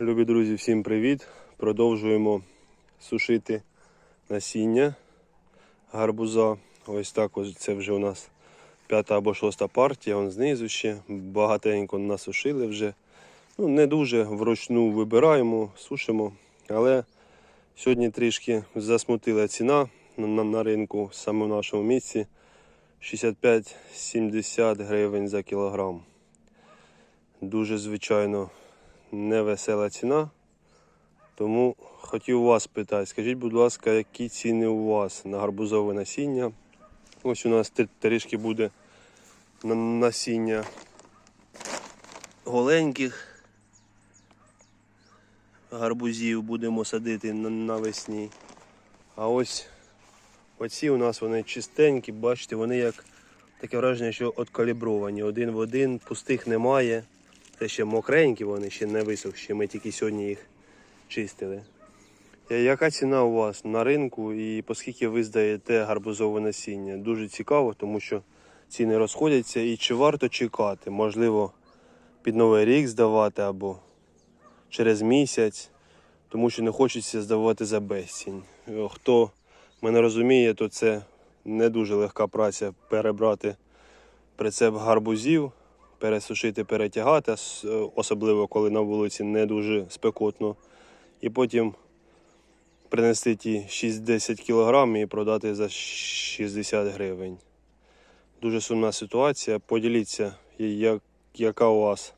Любі друзі, всім привіт! Продовжуємо сушити насіння гарбуза. Ось так ось це вже у нас п'ята або шоста партія, он знизу ще багатенько насушили вже. Ну, не дуже вручну вибираємо, сушимо, але сьогодні трішки засмутила ціна на, на, ринку саме в нашому місці 65-70 гривень за кілограм. Дуже звичайно невесела ціна. Тому хотів вас питати, скажіть, будь ласка, які ціни у вас на гарбузове насіння? Ось у нас трі- трішки буде насіння голеньких гарбузів будемо садити навесні. А ось оці у нас вони чистенькі, бачите, вони як таке враження, що откалібровані. Один в один, пустих немає. Це ще мокренькі, вони ще не висохші. Ми тільки сьогодні їх чистили. Е, Яка ціна у вас на ринку і по скільки ви здаєте гарбузове насіння? Дуже цікаво, тому що ціни розходяться і чи варто чекати? Можливо, під Новий рік здавати або через місяць, тому що не хочеться здавати за безцінь. Е, Хто мене розуміє, то це не дуже легка праця перебрати прицеп гарбузів, пересушити, перетягати, особливо коли на вулиці не дуже спекотно. І потім принести ті 6-10 кг і продати за 60 гривень. Дуже сумна ситуація. Поділіться, як, яка у вас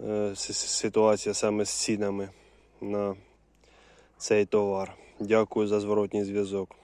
е, ситуація саме з цінами на цей товар. Дякую за зворотній зв'язок.